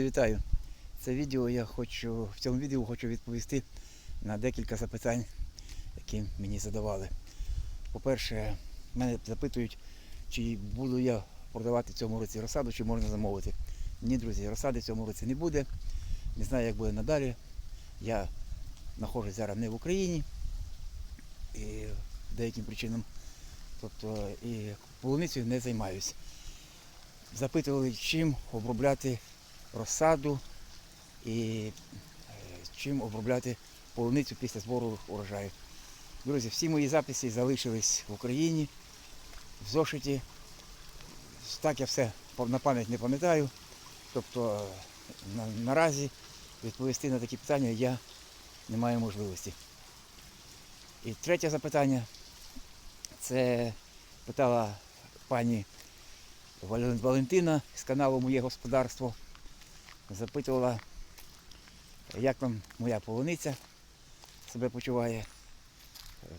Вітаю. Це відео я хочу в цьому відео хочу відповісти на декілька запитань, які мені задавали. По-перше, мене запитують, чи буду я продавати в цьому році розсаду, чи можна замовити. Ні, друзі, розсади в цьому році не буде. Не знаю, як буде надалі. Я знаходжусь зараз не в Україні і деяким причинам. Тобто і полуницею не займаюся. Запитували, чим обробляти розсаду і е, чим обробляти полуницю після збору урожаю. Друзі, всі мої записи залишились в Україні, в зошиті. Так я все на пам'ять не пам'ятаю. Тобто на, наразі відповісти на такі питання я не маю можливості. І третє запитання це питала пані Валентина з каналу Моє господарство. Запитувала, як там моя полуниця себе почуває,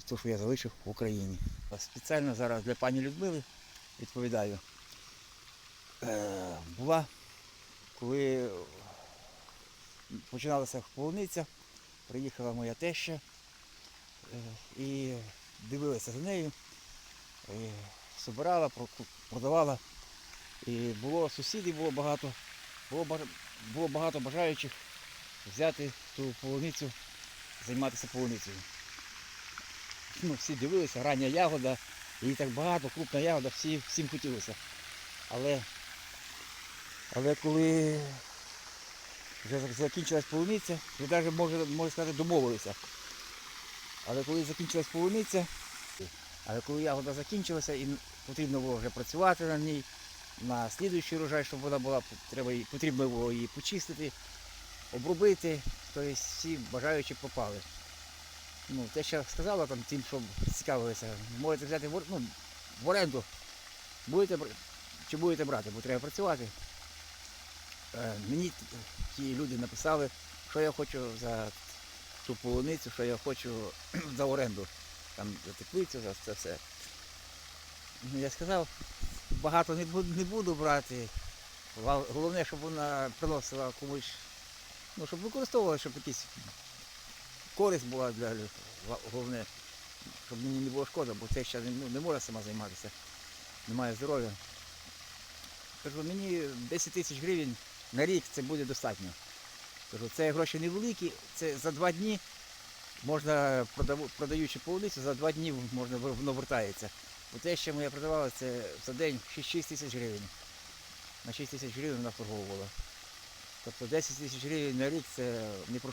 ту, що я залишив в Україні. Спеціально зараз для пані Людмили відповідаю. Е, Була, коли починалася полуниця, приїхала моя теща е, і дивилася за нею, собирала, продавала. І було сусідів було багато, було, було багато бажаючих взяти ту полуницю, займатися полуницею. Ну, всі дивилися, рання ягода, її так багато, крупна ягода, всі, всім хотілося. Але, але коли вже зак- закінчилась полуниця, вже навіть може, можна сказати, домовилися. Але коли закінчилась полуниця, але коли ягода закінчилася і потрібно було вже працювати на ній, на слідуючий урожай, щоб вона була, треба потрібно було її почистити, обробити, тобто всі бажаючі попали. Ну, те, що сказала там тим, що цікавилися, можете взяти в, ну, в оренду, будете, чи будете брати, бо треба працювати. Е, мені ті люди написали, що я хочу за ту полуницю, що я хочу за оренду, там за теплицю, за це все. Ну, я сказав, багато не буду, не буду брати. Головне, щоб вона приносила комусь, ну, щоб використовувала, щоб якась користь була для головне, щоб мені не було шкода, бо це ще ну, не може сама займатися, немає здоров'я. Кажу, мені 10 тисяч гривень на рік це буде достатньо. Кажу, це гроші невеликі, це за два дні можна, продаючи полуницю, за два дні можна воно вертається. Бо те, що я продавала, це за день 6 тисяч гривень. На 6 тисяч гривень вона торговувала. Тобто 10 тисяч гривень на рік це не про.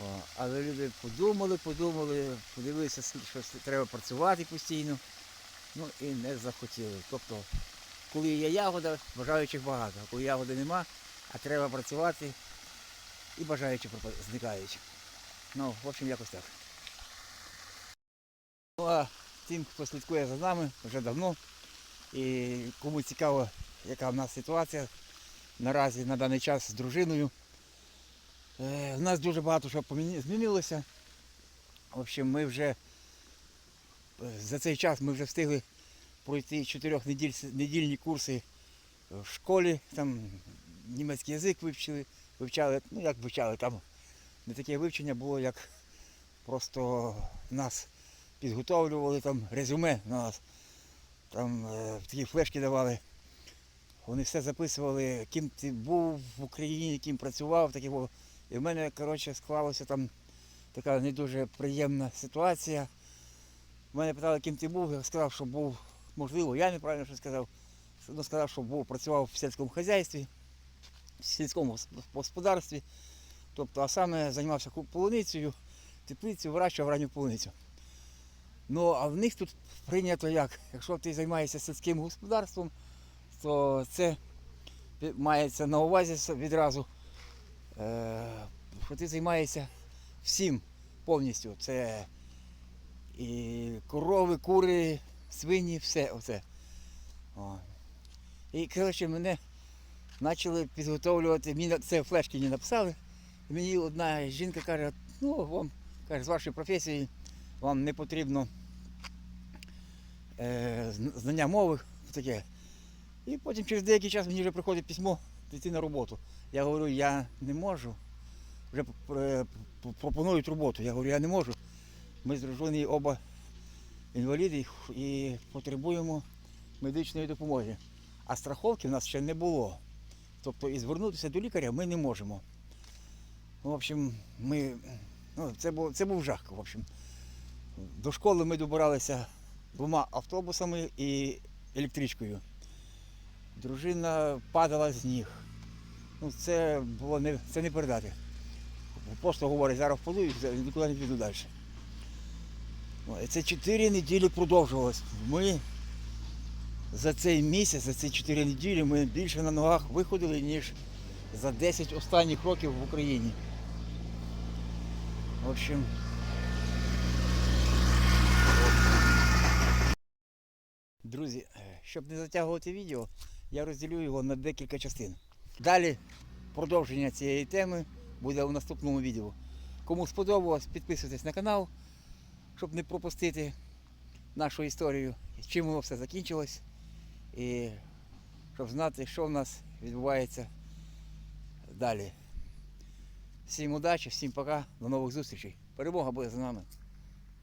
О, але люди подумали, подумали, подивилися, що треба працювати постійно. Ну і не захотіли. Тобто, коли є ягода, бажаючих багато, коли ягоди нема, а треба працювати, і бажаючі зникають. Ну, в общем, якось так. Ну а тим, хто слідкує за нами вже давно, і кому цікаво, яка в нас ситуація наразі на даний час з дружиною. Е, У нас дуже багато що змінилося. В общем, ми вже е, за цей час ми вже встигли пройти чотирьохнедільні курси в школі, там німецький язик вивчили, вивчали, ну як вивчали, там не таке вивчення було, як просто нас підготовлювали там резюме на нас. Там е, такі флешки давали. Вони все записували, ким ти був в Україні, ким працював, таке було. І в мене, коротше, склалася там така не дуже приємна ситуація. Мене питали, ким ти був, я сказав, що був, можливо, я неправильно щось сказав. Ну, сказав, що був, працював в сільському хазяйстві, в сільському господарстві. Тобто, а саме займався полуницею, теплицею, вирощував ранню полуницю. Ну, а в них тут прийнято як? Якщо ти займаєшся сільським господарством, то це мається на увазі відразу, е, що ти займаєшся всім повністю. Це і корови, кури, свині, все оце. І коротше мене почали підготовлювати, мені це флешки не написали. Мені одна жінка каже, ну вам каже, з вашої професії вам не потрібно е, знання мови таке. І потім через деякий час мені вже приходить письмо йти на роботу. Я говорю, я не можу. Вже е, пропонують роботу. Я говорю, я не можу. Ми з дружиною оба інваліди і потребуємо медичної допомоги. А страховки в нас ще не було. Тобто і звернутися до лікаря ми не можемо. В общем, ми, ну, це, був, це був жах. В общем. До школи ми добиралися двома автобусами і електричкою. Дружина падала з ніг. Ну, це було не, це не передати. Просто говорить, зараз впаду і нікуди не піду далі. Це чотири неділі продовжувалось. Ми за цей місяць, за ці чотири неділі ми більше на ногах виходили, ніж за 10 останніх років в Україні. В общем. Друзі, е, щоб не затягувати відео, я розділю його на декілька частин. Далі продовження цієї теми буде у наступному відео. Кому сподобалось, підписуйтесь на канал, щоб не пропустити нашу історію, чим воно все закінчилось. І щоб знати, що в нас відбувається далі. Всім удачі, всім пока, до нових зустрічей. Перемога буде за нами.